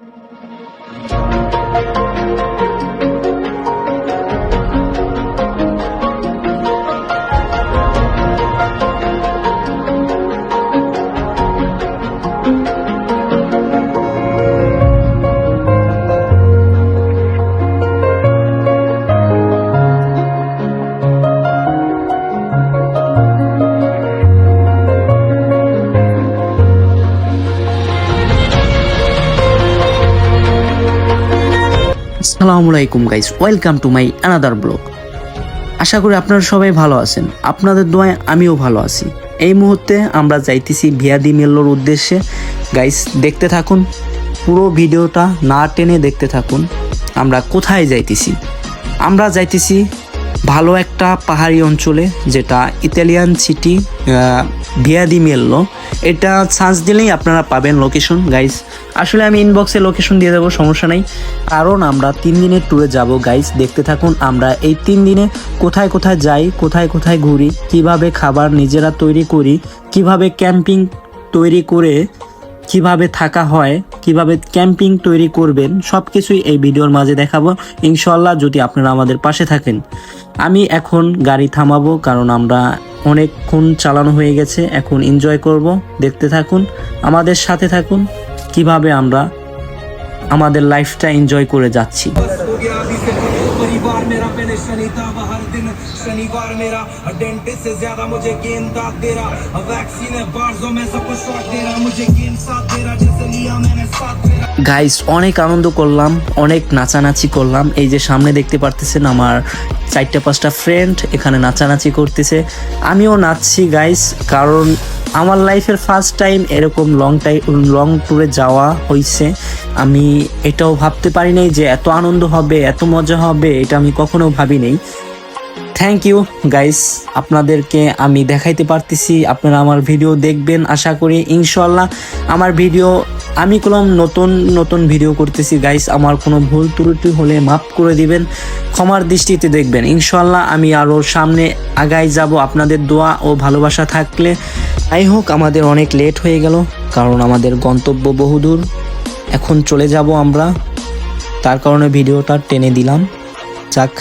Müzik আসসালামু আলাইকুম guys welcome to my another blog আশা করি আপনারা সবাই ভালো আছেন। আপনাদের দোয়ায় আমিও ভালো আছি। এই মুহূর্তে আমরা যাইতেছি ভিয়াদি মেল্লোর উদ্দেশ্যে। গাইস দেখতে থাকুন। পুরো ভিডিওটা না টেনে দেখতে থাকুন। আমরা কোথায় যাইতেছি? আমরা যাইতেছি ভালো একটা পাহাড়ি অঞ্চলে, যেটা ইতালিয়ান সিটি ভিয়াদি মেল্লো এটা সার্চ দিলেই আপনারা পাবেন লোকেশন গাইস আসলে আমি ইনবক্সে লোকেশন দিয়ে দেবো, সমস্যা নেই। কারণ আমরা তিন দিনের ট্যুরে যাব গাইস দেখতে থাকুন আমরা এই তিন দিনে কোথায় কোথায় যাই, কোথায় কোথায় ঘুরি, কীভাবে খাবার নিজেরা তৈরি করি, কীভাবে ক্যাম্পিং তৈরি করে কীভাবে থাকা হয়, কীভাবে ক্যাম্পিং তৈরি করবেন সব কিছুই এই ভিডিওর মাঝে দেখাবো। ইনশাল্লাহ যদি আপনারা আমাদের পাশে থাকেন। আমি এখন গাড়ি থামাবো, কারণ আমরা অনেকক্ষণ চালানো হয়ে গেছে, এখন এনজয় করব। দেখতে থাকুন, আমাদের সাথে থাকুন, কীভাবে আমরা আমাদের লাইফটা এনজয় করে যাচ্ছি। हो गया अभी से परिवार मेरा पहले शनि था वह हर दिन शनिवार मेरा डेंटिस्ट से ज्यादा मुझे गेंद दाग दे रहा वैक्सीन है बार्जों में सबको शॉट दे रहा मुझे गेंद साथ दे रहा जैसे लिया मैंने साथ मेरा গাইস অনেক আনন্দ করলাম অনেক নাচানাচি করলাম এই যে সামনে দেখতে পারতেছেন আমার চারটা পাঁচটা ফ্রেন্ড এখানে নাচানাচি করতেছে আমিও নাচছি গাইস কারণ আমার লাইফের ফার্স্ট টাইম এরকম লং টাইম লং ট্যুরে যাওয়া হয়েছে আমি এটাও ভাবতে পারি নাই যে এত আনন্দ হবে, এত মজা হবে, এটা আমি কখনো ভাবি নাই। থ্যাংক ইউ গাইস আপনাদেরকে আমি দেখাইতে পারতেছি, আপনারা আমার ভিডিও দেখবেন, আশা করি ইনশাল্লাহ আমার ভিডিও, আমি কোনো নতুন নতুন ভিডিও করতেছি গাইস আমার কোনো ভুল ত্রুটি হলে মাফ করে দিবেন, ক্ষমার দৃষ্টিতে দেখবেন। ইনশাল্লাহ আমি আরও সামনে আগাই যাব। আপনাদের দোয়া ও ভালোবাসা থাকলে, যাই হোক, আমাদের অনেক লেট হয়ে গেল, কারণ আমাদের গন্তব্য বহুদূর। এখন চলে যাব আমরা। তার কারণে ভিডিওটা টেনে দিলাম। যাক,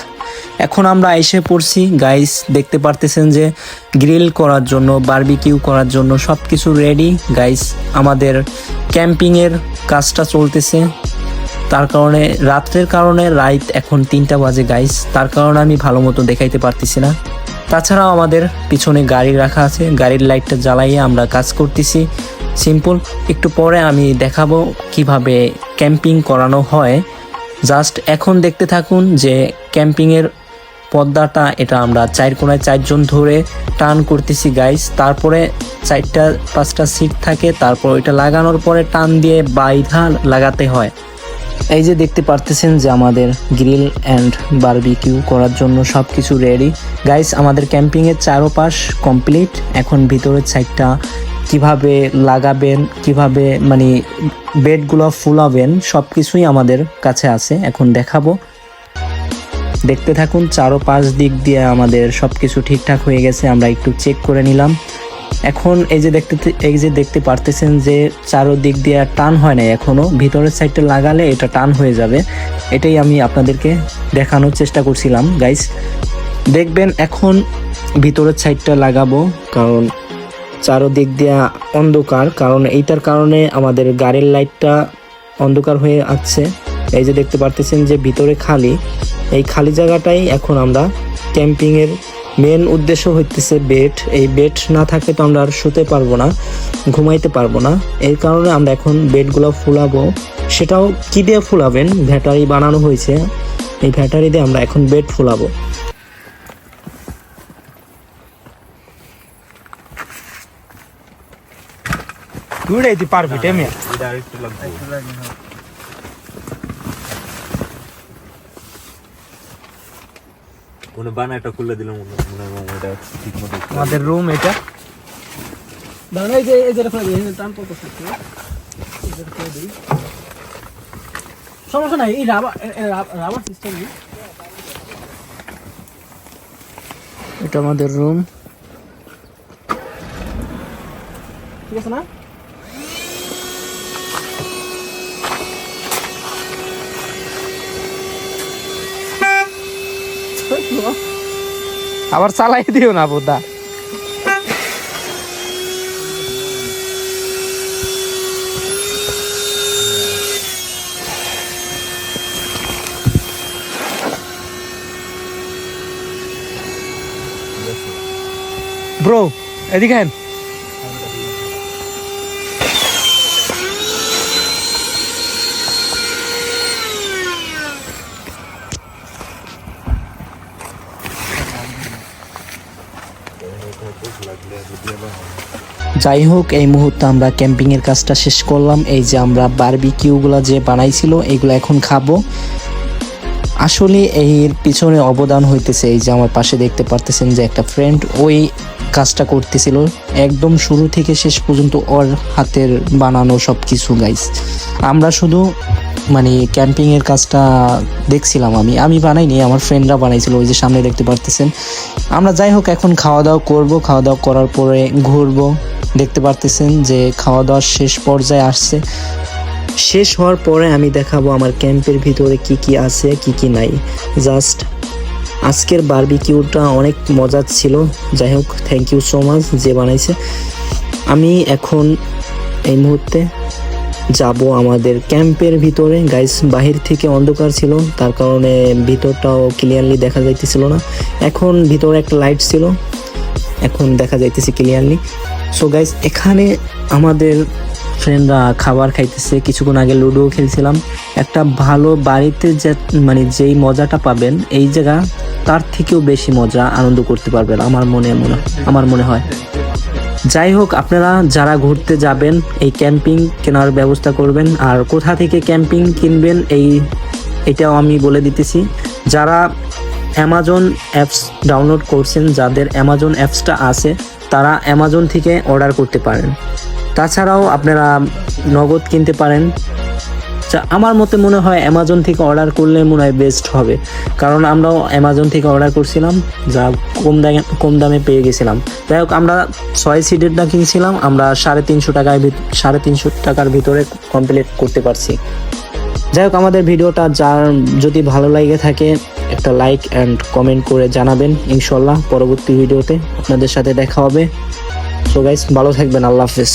এখন আমরা এসে পড়ছি। গাইস দেখতে পারতেছেন যে গ্রিল করার জন্য বারবিকিউ করার জন্য সব কিছু রেডি গাইস আমাদের ক্যাম্পিংয়ের কাজটা চলতেছে। তার কারণে, রাত্রের কারণে রাইত এখন তিনটা বাজে গাইস তার কারণে আমি ভালো মতো দেখাইতে পারতেছি না। তাছাড়াও আমাদের পিছনে গাড়ি রাখা আছে, গাড়ির লাইটটা জ্বালাইয়ে আমরা কাজ করতেছি। সিম্পল, একটু পরে আমি দেখাবো কীভাবে ক্যাম্পিং করানো হয়। জাস্ট এখন দেখতে থাকুন যে ক্যাম্পিংয়ের পদ্মাটা এটা আমরা চার কোনায় চারজন ধরে টান করতেছি গাইস তারপরে চারটা, পাঁচটা সিট থাকে, তারপর ওইটা লাগানোর পরে টান দিয়ে বাইধা লাগাতে হয়। এই যে দেখতে পারতেছেন যে আমাদের গ্রিল অ্যান্ড বারবিকিউ করার জন্য সব কিছু রেডি গাইস আমাদের ক্যাম্পিংয়ের চারোপাশ কমপ্লিট এখন ভিতরের সাইডটা কীভাবে লাগাবেন, কীভাবে মানে বেডগুলো ফুলাবেন সব কিছুই আমাদের কাছে আছে। এখন দেখাবো। দেখতে থাকুন চারো পাঁচ দিক দিয়ে আমাদের সব কিছু ঠিকঠাক হয়ে গেছে। আমরা একটু চেক করে নিলাম। এখন এই যে দেখতে এই যে দেখতে পারতেছেন যে চারো দিক দিয়ে টান হয় না এখনও ভিতরের সাইডটা লাগালে এটা টান হয়ে যাবে। এটাই আমি আপনাদেরকে দেখানোর চেষ্টা করছিলাম গাইস দেখবেন এখন ভিতরের সাইডটা লাগাবো, কারণ চারোদিক দিয়ে অন্ধকার, কারণ এইটার কারণে আমাদের গাড়ির লাইটটা অন্ধকার হয়ে আছে এই যে দেখতে পারতেছেন যে ভিতরে খালি, এই খালি জায়গাটাই এখন আমরা ক্যাম্পিংয়ের মেন উদ্দেশ্য হইতেছে বেড। এই বেড না থাকলে তো আমরা আর শুতে পারব না ঘুমাইতে পারব না। এর কারণে আমরা এখন বেডগুলো ফুলাবো। সেটাও কি দিয়ে ফুলাবেন? ব্যাটারি বানানো হয়েছে। এই ব্যাটারি দিয়ে আমরা এখন বেড ফুলাবো। ঘুরাইতে পারবি টেমে মনে বানাটা খুলে দিলাম মনে মনে হয় এটা ঠিক মতো আমাদের রুম এটা। সমস্যা নাই এই রাবার রাবার সিস্টেম এটা আমাদের রুম ঠিক আছে না? আবার চালাই দিও না বোধা ব্রো এদিকে যাই হোক, এই মুহূর্তে আমরা ক্যাম্পিং এর কাজটা শেষ করলাম। এই যে আমরা বারবিকিউগুলো যে বানাইছিল, এগুলো এখন খাব। আসলে এর পিছনে অবদান হইতেছে এই যে আমার পাশে দেখতে পারতেছেন যে একটা ফ্রেন্ড ওই কাজটা করতেছিল। একদম শুরু থেকে শেষ পর্যন্ত ওর হাতের বানানো সব কিছু গাইস আমরা শুধু মানে ক্যাম্পিংয়ের কাজটা দেখছিলাম আমি। আমি বানাইনি, আমার ফ্রেন্ডরা বানাইছিল, ওই যে সামনে দেখতে পারতেছেন। আমরা যাই হোক, এখন খাওয়া দাওয়া করব। খাওয়া দাওয়া করার পরে ঘুরবো। দেখতে পারতেছেন যে খাওয়া দাওয়ার শেষ পর্যায়ে আসছে। শেষ হওয়ার পরে আমি দেখাবো আমার ক্যাম্পের ভিতরে কি কি আছে, কি কি নাই। জাস্ট আজকের বারবিকিউটা অনেক মজার ছিল। যাই হোক থ্যাংক ইউ সো মাচ যে বানাইছে। আমি এখন এই মুহূর্তে যাব আমাদের ক্যাম্পের ভিতরে। গাইস বাহির থেকে অন্ধকার ছিল, তার কারণে ভিতরটাও ক্লিয়ারলি দেখা যাইতেছিল না। এখন ভিতরে একটা লাইট ছিল, এখন দেখা যাইতেছে ক্লিয়ারলি সো গাইস এখানে আমাদের ফ্রেন্ডরা খাবার খাইতেছে, কিছুক্ষণ আগে লুডো খেলছিলাম। একটা ভালো বাড়িতে যে মানে যেই মজাটা পাবেন, এই জায়গা তার থেকেও বেশি মজা আনন্দ করতে পারবেন, আমার মনে মনে, আমার মনে হয়। যাই হোক, আপনারা যারা ঘুরতে যাবেন, এই ক্যাম্পিং কেনার ব্যবস্থা করবেন। আর কোথা থেকে ক্যাম্পিং কিনবেন, এই, এটাও আমি বলে দিতেছি। যারা অ্যামাজন অ্যাপস ডাউনলোড করছেন, যাদের অ্যামাজন অ্যাপসটা আছে, তারা অ্যামাজন থেকে অর্ডার করতে পারেন। তাছাড়াও আপনারা নগদ কিনতে পারেন। যা আমার মতে মনে হয় অ্যামাজন থেকে অর্ডার করলে মনে হয় বেস্ট হবে। কারণ আমরাও অ্যামাজন থেকে অর্ডার করছিলাম, যা কম দামে কম দামে পেয়ে গেছিলাম। যাই হোক, আমরা ছয় সিটেরটা কিনছিলাম, আমরা সাড়ে তিনশো টাকায় সাড়ে তিনশো টাকার ভিতরে কমপ্লিট করতে পারছি। যাই হোক, আমাদের ভিডিওটা যার যদি ভালো লাগে থাকে, একটা লাইক অ্যান্ড কমেন্ট করে জানাবেন, ইনশাল্লাহ পরবর্তী ভিডিওতে আপনাদের সাথে দেখা হবে। সো গাইস ভালো থাকবেন, আল্লাহ হাফেজ।